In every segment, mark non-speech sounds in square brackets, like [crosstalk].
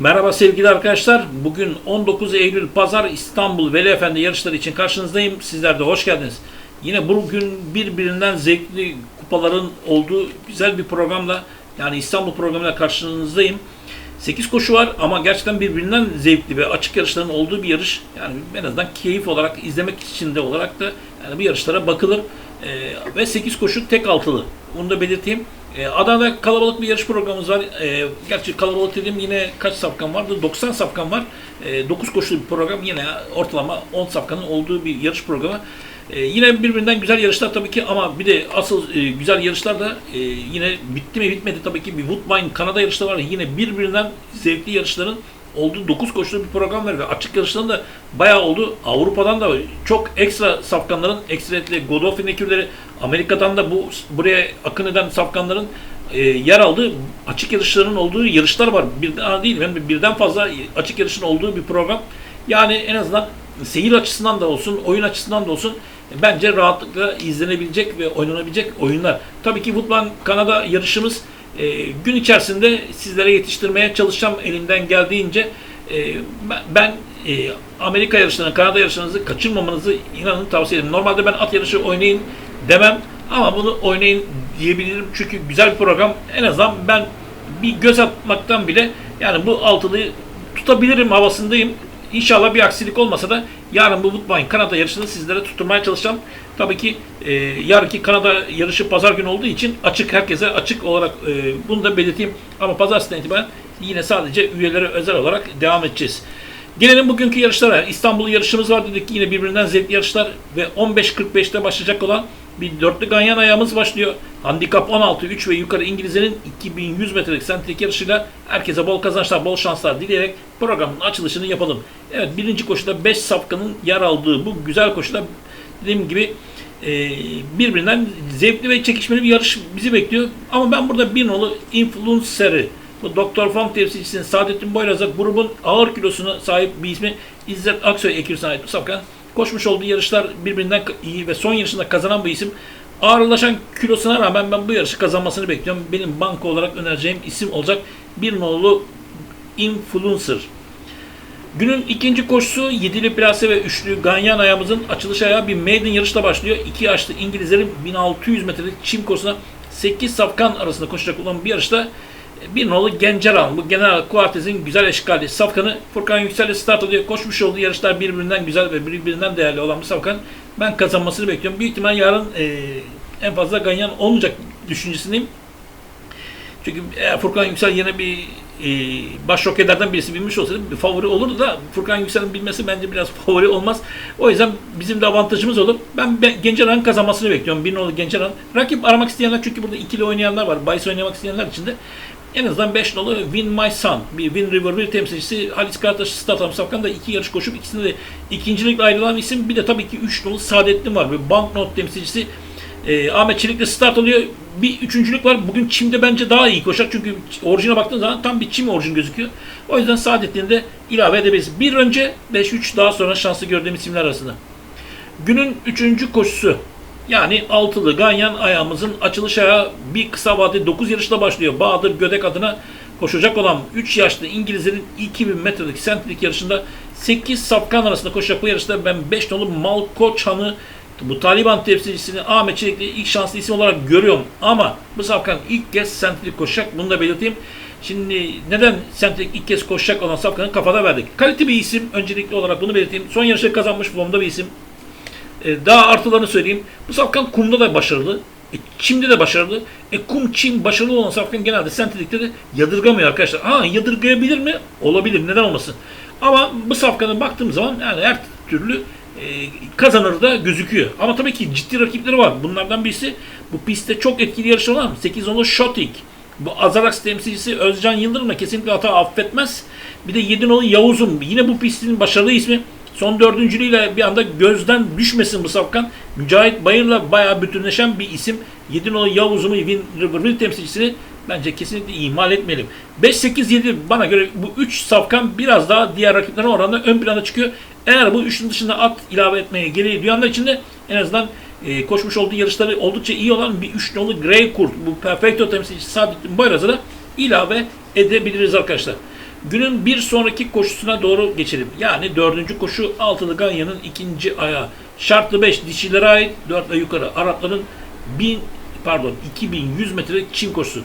Merhaba sevgili arkadaşlar. Bugün 19 Eylül Pazar İstanbul Veli Efendi yarışları için karşınızdayım. Sizler de hoş geldiniz. Yine bugün birbirinden zevkli kupaların olduğu güzel bir programla yani İstanbul programıyla karşınızdayım. 8 koşu var ama gerçekten birbirinden zevkli ve açık yarışların olduğu bir yarış. Yani en azından keyif olarak izlemek için de olarak da yani bu yarışlara bakılır. Ee, ve 8 koşu tek altılı. Bunu da belirteyim. Ee, Adana'da kalabalık bir yarış programımız var. Ee, gerçi kalabalık dediğim yine kaç safkan vardı? 90 safkan var. Ee, 9 koşulu bir program yine ortalama 10 safkanın olduğu bir yarış programı. Ee, yine birbirinden güzel yarışlar tabii ki ama bir de asıl e, güzel yarışlar da e, yine bitti mi bitmedi tabii ki bir Woodbine Kanada yarışları var. Yine birbirinden zevkli yarışların olduğu 9 koşulu bir program var ve açık yarışların da bayağı oldu. Avrupa'dan da çok ekstra safkanların, ekstra etli Godolphin ekürleri, Amerika'dan da bu buraya akın eden safkanların e, yer aldığı açık yarışların olduğu yarışlar var. Bir daha değil, hem birden fazla açık yarışın olduğu bir program. Yani en azından seyir açısından da olsun, oyun açısından da olsun bence rahatlıkla izlenebilecek ve oynanabilecek oyunlar. Tabii ki Woodland Kanada yarışımız e, gün içerisinde sizlere yetiştirmeye çalışacağım elimden geldiğince. E, ben- e, Amerika yarışlarını, Kanada yarışlarınızı kaçırmamanızı inanın tavsiye ederim. Normalde ben at yarışı oynayın demem ama bunu oynayın diyebilirim çünkü güzel bir program. En azından ben bir göz atmaktan bile yani bu altılıyı tutabilirim havasındayım. İnşallah bir aksilik olmasa da yarın bu Woodbine Kanada yarışını sizlere tutturmaya çalışacağım. Tabii ki e, yarınki Kanada yarışı pazar günü olduğu için açık herkese açık olarak e, bunu da belirteyim. Ama pazartesinden itibaren yine sadece üyelere özel olarak devam edeceğiz. Gelelim bugünkü yarışlara. İstanbul yarışımız var dedik. Yine birbirinden zevkli yarışlar ve 15.45'te başlayacak olan bir dörtlü ganyan ayağımız başlıyor. Handikap 16, 3 ve yukarı İngilizlerin 2100 metrelik sentrik yarışıyla herkese bol kazançlar, bol şanslar dileyerek programın açılışını yapalım. Evet birinci koşuda 5 safkanın yer aldığı bu güzel koşuda dediğim gibi e, birbirinden zevkli ve çekişmeli bir yarış bizi bekliyor. Ama ben burada bir nolu influencer'ı bu Doktor Funk temsilcisinin Saadettin Boyraz'a grubun ağır kilosuna sahip bir ismi İzzet Aksoy ekibine ait bu safkan. Koşmuş olduğu yarışlar birbirinden iyi ve son yarışında kazanan bu isim. Ağırlaşan kilosuna rağmen ben bu yarışı kazanmasını bekliyorum. Benim banka olarak önereceğim isim olacak bir nolu influencer. Günün ikinci koşusu yedili plase ve üçlü ganyan ayağımızın açılış ayağı bir maiden yarışla başlıyor. İki yaşlı İngilizlerin 1600 metrelik çim koşusuna 8 safkan arasında koşacak olan bir yarışta bir nolu Genceran, bu General Kuartez'in güzel eşkali Safkan'ı Furkan Yüksel'le start alıyor. Koşmuş olduğu yarışlar birbirinden güzel ve birbirinden değerli olan bu Safkan. Ben kazanmasını bekliyorum. Büyük ihtimal yarın e, en fazla ganyan olmayacak düşüncesindeyim. Çünkü eğer Furkan Yüksel yine bir e, baş rokelerden birisi bilmiş olsaydı bir favori olurdu da Furkan Yüksel'in bilmesi bence biraz [laughs] favori olmaz. O yüzden bizim de avantajımız olur. Ben, ben Genceran'ın kazanmasını bekliyorum. Bir nolu Genceran. Rakip aramak isteyenler çünkü burada ikili oynayanlar var. Bayis oynamak isteyenler için de en azından 5 nolu Win My Son. Bir Win River bir temsilcisi Halis Karataş Start Almış Safkan da iki yarış koşup ikisinde de ikincilikle ayrılan isim. Bir de tabii ki 3 nolu Saadettin var. Bir Banknot temsilcisi e, Ahmet Çelik'le start alıyor. Bir üçüncülük var. Bugün Çim'de bence daha iyi koşar. Çünkü orijine baktığın zaman tam bir Çim orijin gözüküyor. O yüzden Saadettin'i de ilave edebiliriz. Bir önce 5-3 daha sonra şanslı gördüğüm isimler arasında. Günün üçüncü koşusu. Yani altılı ganyan ayağımızın açılış ayağı bir kısa vade 9 yarışla başlıyor. Bahadır Gödek adına koşacak olan 3 yaşlı İngilizlerin 2000 metrelik sentrik yarışında 8 sapkan arasında koşacak bu yarışta ben 5 nolu Malkoçhan'ı bu Taliban temsilcisini Ahmet Çelik'le ilk şanslı isim olarak görüyorum. Ama bu Safkan ilk kez sentrik koşacak. Bunu da belirteyim. Şimdi neden sentrik ilk kez koşacak olan Safkan'ı kafada verdik. Kalite bir isim. Öncelikli olarak bunu belirteyim. Son yarışı kazanmış formda bir isim. E, daha artılarını söyleyeyim. Bu Safkan kumda da başarılı. E, çimde de başarılı. E, kum, çim başarılı olan Safkan genelde sentetikte de yadırgamıyor arkadaşlar. Ha yadırgayabilir mi? Olabilir. Neden olmasın? Ama bu Safkan'a baktığım zaman yani her türlü e, kazanır da gözüküyor. Ama tabii ki ciddi rakipleri var. Bunlardan birisi bu pistte çok etkili yarış olan 8 nolu Shotik. Bu Azarax temsilcisi Özcan Yıldırım da kesinlikle hata affetmez. Bir de 7 nolu Yavuz'un yine bu pistin başarılı ismi. Son dördüncülüğüyle bir anda gözden düşmesin bu safkan. Mücahit Bayır'la bayağı bütünleşen bir isim. 7 nolu Yavuz'un Win Riverville temsilcisini bence kesinlikle ihmal etmeyelim. 5-8-7 bana göre bu 3 safkan biraz daha diğer rakiplerine oranla ön plana çıkıyor. Eğer bu üçün dışında at ilave etmeye gereği duyanlar için de en azından e, koşmuş olduğu yarışları oldukça iyi olan bir 3 nolu Grey Kurt bu Perfecto temsilcisi Saadettin Boyraz'a da ilave edebiliriz arkadaşlar. Günün bir sonraki koşusuna doğru geçelim. Yani dördüncü koşu altılı ganyanın ikinci ayağı. Şartlı 5 dişilere ait 4 ve yukarı Arapların 1000 pardon 2100 metre çim koşusu.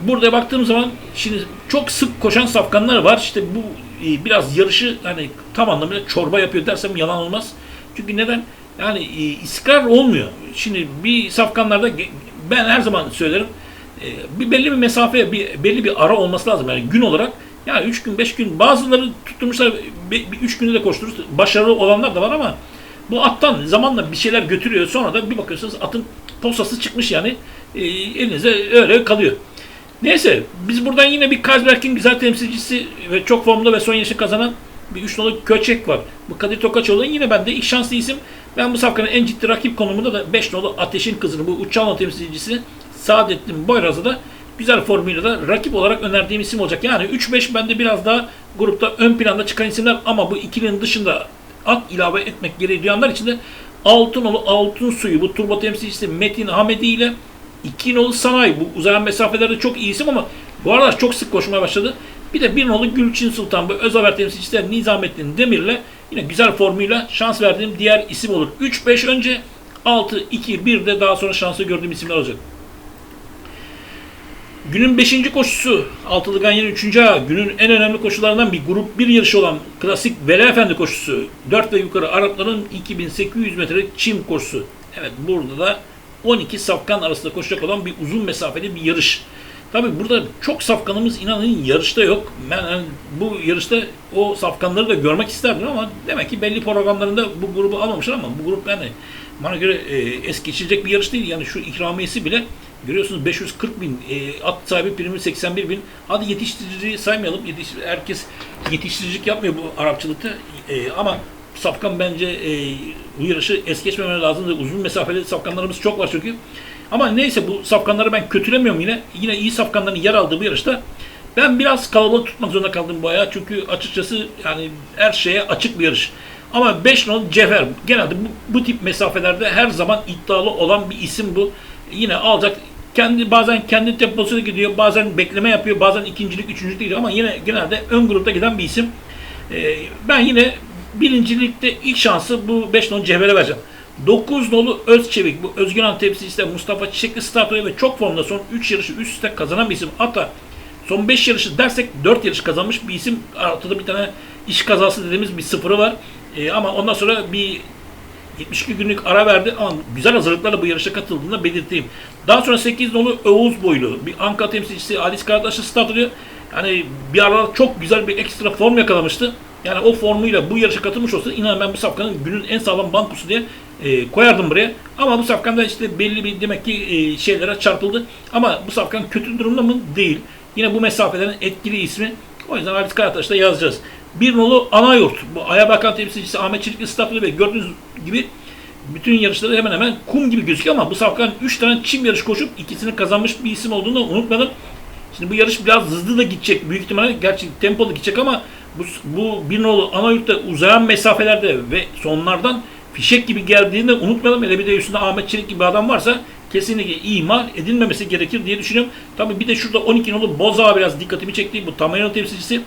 Burada baktığım zaman şimdi çok sık koşan safkanlar var. İşte bu e, biraz yarışı hani tam anlamıyla çorba yapıyor dersem yalan olmaz. Çünkü neden? Yani e, istikrar olmuyor. Şimdi bir safkanlarda ben her zaman söylerim e, bir belli bir mesafe, bir belli bir ara olması lazım. Yani gün olarak yani 3 gün, 5 gün bazıları tutturmuşlar 3 günde de koşturur. Başarılı olanlar da var ama bu attan zamanla bir şeyler götürüyor. Sonra da bir bakıyorsunuz atın posası çıkmış yani e, elinize öyle kalıyor. Neyse biz buradan yine bir Kazberk'in güzel temsilcisi ve çok formda ve son yaşı kazanan bir 3 nolu Köçek var. Bu Kadir Tokaçoğlu yine bende ilk şanslı isim. Ben bu safkanın en ciddi rakip konumunda da 5 nolu Ateş'in kızını bu Uçanlı temsilcisi Saadettin Boyraz'ı da güzel formuyla da rakip olarak önerdiğim isim olacak. Yani 3-5 bende biraz daha grupta ön planda çıkan isimler ama bu ikilinin dışında at ilave etmek gereği duyanlar için de Altınolu Altın Suyu bu turbo temsilcisi Metin Hamedi ile iki nolu Sanayi bu uzayan mesafelerde çok iyi isim ama bu aralar çok sık koşmaya başladı. Bir de bir nolu Gülçin Sultan bu öz haber temsilcisi Nizamettin Demir'le yine güzel formuyla şans verdiğim diğer isim olur. 3-5 önce 6-2-1 de daha sonra şansı gördüğüm isimler olacak. Günün 5. koşusu Altılı Ganyan'ın 3. ayağı. Günün en önemli koşularından bir grup 1 yarışı olan klasik Veli Efendi koşusu. 4 ve yukarı Arapların 2800 metre çim koşusu. Evet burada da 12 safkan arasında koşacak olan bir uzun mesafeli bir yarış. Tabi burada çok safkanımız inanın yarışta yok. Ben yani bu yarışta o safkanları da görmek isterdim ama demek ki belli programlarında bu grubu almamışlar ama bu grup yani bana göre e, es geçilecek bir yarış değil. Yani şu ikramiyesi bile görüyorsunuz 540 bin, e, at sahibi primi 81 bin. Hadi yetiştiriciyi saymayalım. Yetiş, herkes yetiştiricilik yapmıyor bu Arapçılıkta. E, ama safkan bence e, bu yarışı es geçmemeleri lazım. Uzun mesafeli safkanlarımız çok var çünkü. Ama neyse bu safkanları ben kötülemiyorum yine. Yine iyi safkanların yer aldığı bu yarışta ben biraz kalabalık tutmak zorunda kaldım bu ayağı. Çünkü açıkçası yani her şeye açık bir yarış. Ama 5 nol Cefer. Genelde bu, bu tip mesafelerde her zaman iddialı olan bir isim bu. Yine alacak kendi bazen kendi temposuna gidiyor, bazen bekleme yapıyor, bazen ikincilik, üçüncülük değil ama yine genelde ön grupta giden bir isim. Ee, ben yine birincilikte ilk şansı bu 5 nolu Cevher'e vereceğim. 9 nolu Özçevik, bu Özgüran temsilcisi de Mustafa Çiçekli statüye ve çok formda son 3 yarışı üst üste kazanan bir isim. Hatta son 5 yarışı dersek 4 yarış kazanmış bir isim. Ortada bir tane iş kazası dediğimiz bir sıfırı var. Ee, ama ondan sonra bir 72 günlük ara verdi ama güzel hazırlıklarla bu yarışa katıldığını belirteyim. Daha sonra 8 nolu Oğuz boylu bir Ankara temsilcisi Alice Kardeş'e statülü yani bir aralar çok güzel bir ekstra form yakalamıştı. Yani o formuyla bu yarışa katılmış olsa inanın ben bu safkanın günün en sağlam bankosu diye e, koyardım buraya. Ama bu safkan da işte belli bir demek ki e, şeylere çarpıldı. Ama bu safkan kötü durumda mı? Değil. Yine bu mesafelerin etkili ismi. O yüzden Halis Karataş'ta yazacağız. Bir nolu Anayurt. Bu Ayabakan temsilcisi Ahmet Çelikli statülü ve gördüğünüz gibi bütün yarışları hemen hemen kum gibi gözüküyor ama bu safkan 3 tane çim yarış koşup ikisini kazanmış bir isim olduğunu unutmayalım. Şimdi bu yarış biraz hızlı da gidecek büyük ihtimalle. Gerçi tempolu gidecek ama bu, bu bir nolu ana yurtta uzayan mesafelerde ve sonlardan fişek gibi geldiğini unutmayalım. Hele bir de üstünde Ahmet Çelik gibi adam varsa kesinlikle ihmal edilmemesi gerekir diye düşünüyorum. Tabi bir de şurada 12 nolu Boza biraz dikkatimi çekti. Bu Tamayano temsilcisi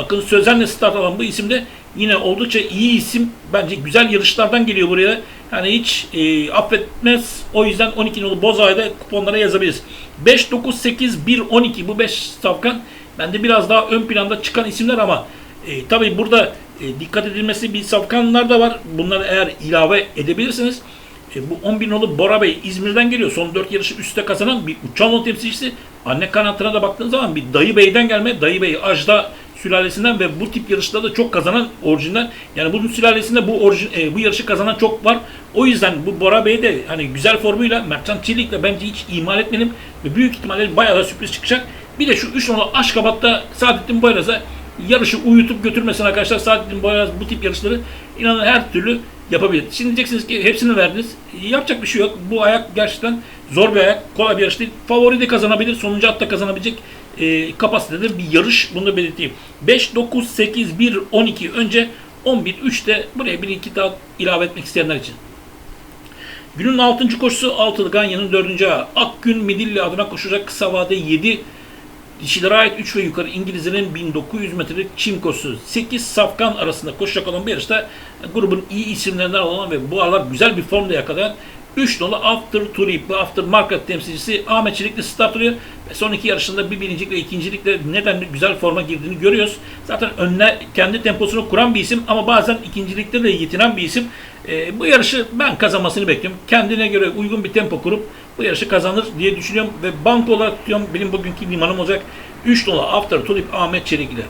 Akın Sözen'le start alan bu isim de yine oldukça iyi isim. Bence güzel yarışlardan geliyor buraya. Yani hiç e, affetmez. O yüzden 12 nolu Boza'yı da kuponlara yazabiliriz. 5, 9, 8, 1, 12 bu 5 safkan. Bende biraz daha ön planda çıkan isimler ama e, tabii burada e, dikkat edilmesi bir safkanlar da var. Bunları eğer ilave edebilirsiniz. E, bu 11 nolu Bora Bey İzmir'den geliyor. Son 4 yarışı üstte kazanan bir Uçanlı temsilcisi. Anne kanatına da baktığınız zaman bir Dayı Bey'den gelme. Dayı Bey Ajda sülalesinden ve bu tip yarışlarda çok kazanan orijinal. Yani bunun sülalesinde bu orijin, e, bu yarışı kazanan çok var. O yüzden bu Bora Bey de hani güzel formuyla Mertcan Çelik'le bence hiç ihmal etmedim ve büyük ihtimalle bayağı da sürpriz çıkacak. Bir de şu 3 nolu Aşkabat'ta Saadettin Boyraz'a yarışı uyutup götürmesin arkadaşlar. Saadettin Boyraz bu tip yarışları inanın her türlü yapabilir. Şimdi diyeceksiniz ki hepsini verdiniz. Yapacak bir şey yok. Bu ayak gerçekten zor bir ayak. Kolay bir yarış değil. Favori de kazanabilir. Sonuncu at da kazanabilecek e, kapasitede bir yarış. Bunu da belirteyim. 5, 9, 8, 1, 12 önce 11, 3 de buraya bir iki daha ilave etmek isteyenler için. Günün 6. koşusu Altılı Ganyan'ın 4. ayağı. Akgün Midilli adına koşacak kısa vade 7 Dişilere ait 3 ve yukarı İngilizlerin 1900 metrelik çimkosu 8 safkan arasında koşacak olan bir yarışta grubun iyi isimlerinden olan ve bu aralar güzel bir formda yakalayan 3 nolu After Tulip ve After Market temsilcisi Ahmet Çelikli start alıyor. Ve son iki yarışında bir birincilik ve ikincilikle neden güzel forma girdiğini görüyoruz. Zaten önüne kendi temposunu kuran bir isim ama bazen ikincilikte de yetinen bir isim. Ee, bu yarışı ben kazanmasını bekliyorum. Kendine göre uygun bir tempo kurup bu yarışı kazanır diye düşünüyorum ve banko olarak tutuyorum. Benim bugünkü limanım olacak 3 nolu After Tulip Ahmet Çelikli.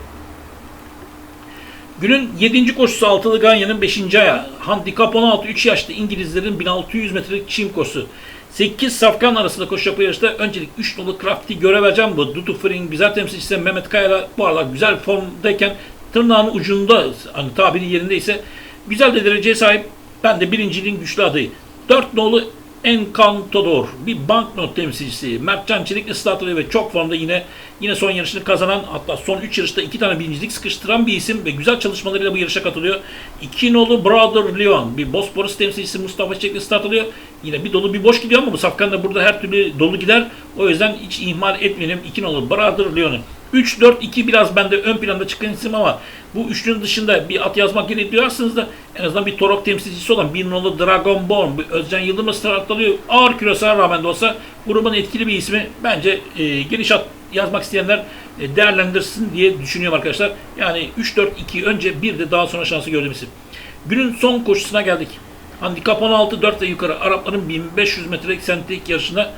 Günün 7. koşusu Altılı Ganyan'ın 5. ayağı. Handikap 16 3 yaşlı İngilizlerin 1600 metrelik çim koşusu. 8 safkan arasında koşacak bu yarışta öncelik 3 nolu Crafty görev vereceğim bu. Dutu Fırın güzel temsilcisi Mehmet Kaya'la bu aralar güzel formdayken tırnağın ucunda hani tabiri yerindeyse güzel de dereceye sahip. Ben de birinciliğin güçlü adayı. 4 nolu Encantador bir banknot temsilcisi Mertcan Çelikli start alıyor ve çok formda yine yine son yarışını kazanan hatta son 3 yarışta 2 tane birincilik sıkıştıran bir isim ve güzel çalışmalarıyla bu yarışa katılıyor. 2 nolu Brother Leon bir Bosporus temsilcisi Mustafa Çelikli start alıyor. Yine bir dolu bir boş gidiyor ama bu safkan da burada her türlü dolu gider. O yüzden hiç ihmal etmeyelim 2 nolu Brother Leon'u. 3-4-2 biraz bende ön planda çıkan isim ama bu üçlünün dışında bir at yazmak gerekiyorsanız da en azından bir Torok temsilcisi olan bir nolu Dragonborn, bir Özcan Yıldırım start alıyor. Ağır kilosuna rağmen de olsa grubun etkili bir ismi. Bence e, geniş at yazmak isteyenler e, değerlendirsin diye düşünüyorum arkadaşlar. Yani 3-4-2 önce bir de daha sonra şansı gördüğüm isim. Günün son koşusuna geldik. Handikap 16 4 ve yukarı Arapların 1500 metrelik sentetik yarışında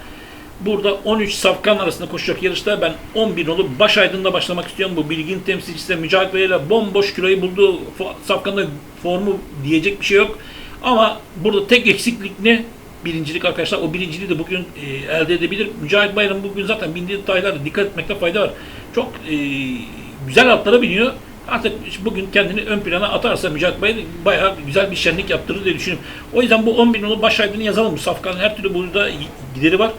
Burada 13 safkan arasında koşacak yarışta ben 11 olup baş aydınla başlamak istiyorum. Bu bilgin temsilcisi de Mücahit Bey ile bomboş kiloyu buldu. Safkanda formu diyecek bir şey yok. Ama burada tek eksiklik ne? Birincilik arkadaşlar. O birinciliği de bugün e, elde edebilir. Mücahit Bayram bugün zaten bindiği detaylara dikkat etmekte fayda var. Çok e, güzel atlara biniyor. Artık bugün kendini ön plana atarsa Mücahit Bey bayağı güzel bir şenlik yaptırır diye düşünüyorum. O yüzden bu 10 bin nolu baş aydını yazalım. Safkan'ın her türlü burada gideri var.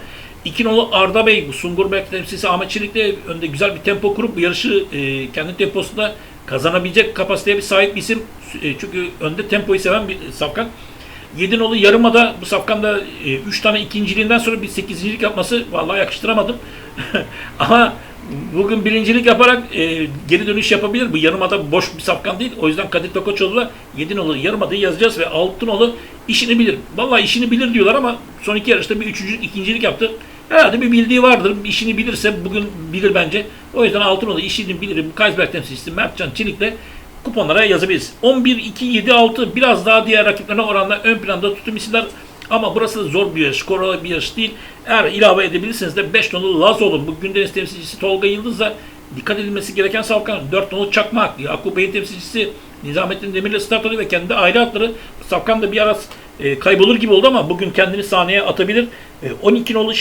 İki nolu Arda Bey, Sungur Bey temsilcisi Ahmet Çelik'le önde güzel bir tempo kurup bu yarışı e, kendi temposunda kazanabilecek kapasiteye bir sahip bir isim. E, çünkü önde tempoyu seven bir Safkan. 7 nolu yarımada bu Safkan'da 3 e, tane ikinciliğinden sonra bir sekizincilik yapması vallahi yakıştıramadım. [laughs] Ama bugün birincilik yaparak e, geri dönüş yapabilir. Bu yarımada boş bir Safkan değil. O yüzden Kadir Tokoçoğlu'la 7 nolu yarımadayı yazacağız ve 6 nolu işini bilir. Vallahi işini bilir diyorlar ama son iki yarışta bir üçüncülük, ikincilik yaptı. Herhalde bir bildiği vardır. İşini bilirse bugün bilir bence. O yüzden Altınoğlu işini bilirim. Kaysberg temsilcisi Mertcan Çelik'le kuponlara yazabiliriz. 11, 2, 7, 6 biraz daha diğer rakiplerine oranla ön planda tutum isimler. Ama burası da zor bir yarış, koralı bir yarış değil. Eğer ilave edebilirseniz de 5 nolu Lazoğlu, bu Gündeniz temsilcisi Tolga Yıldız'la dikkat edilmesi gereken Safkan. 4 nolu Çakmak, Yakup Bey'in temsilcisi Nizamettin Demir'le start alıyor ve kendi aile atları. Safkan da bir ara e, kaybolur gibi oldu ama bugün kendini sahneye atabilir. E, 12 nolu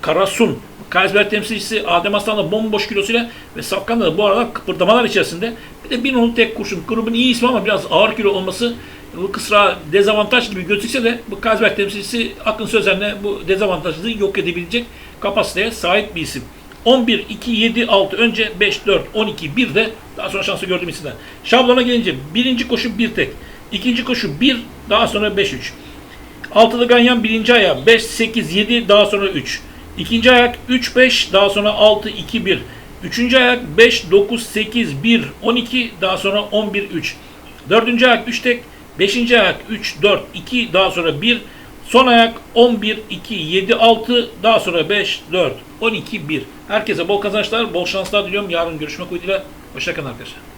Karasun, Kaysberg temsilcisi Adem Aslan'la bomboş kilosuyla ve Safkan'da da bu arada kıpırdamalar içerisinde. Bir de bir nolu tek kurşun. Grubun iyi ismi ama biraz ağır kilo olması bu kısra dezavantaj gibi gözükse de bu Kaysberg temsilcisi Akın Sözen'le bu dezavantajı yok edebilecek kapasiteye sahip bir isim. 11, 2, 7, 6 önce 5, 4, 12, 1 de daha sonra şansı gördüğüm isimler. Şablona gelince birinci koşu bir tek. İkinci koşu 1, daha sonra 5, 3. Altılı ganyan birinci ayağı 5, 8, 7, daha sonra 3. İkinci ayak 3, 5, daha sonra 6, 2, 1. Üçüncü ayak 5, 9, 8, 1, 12, daha sonra 11, 3. Dördüncü ayak 3 tek. Beşinci ayak 3, 4, 2, daha sonra 1. Son ayak 11, 2, 7, 6, daha sonra 5, 4, 12, 1. Herkese bol kazançlar, bol şanslar diliyorum. Yarın görüşmek umuduyla. Hoşçakalın arkadaşlar.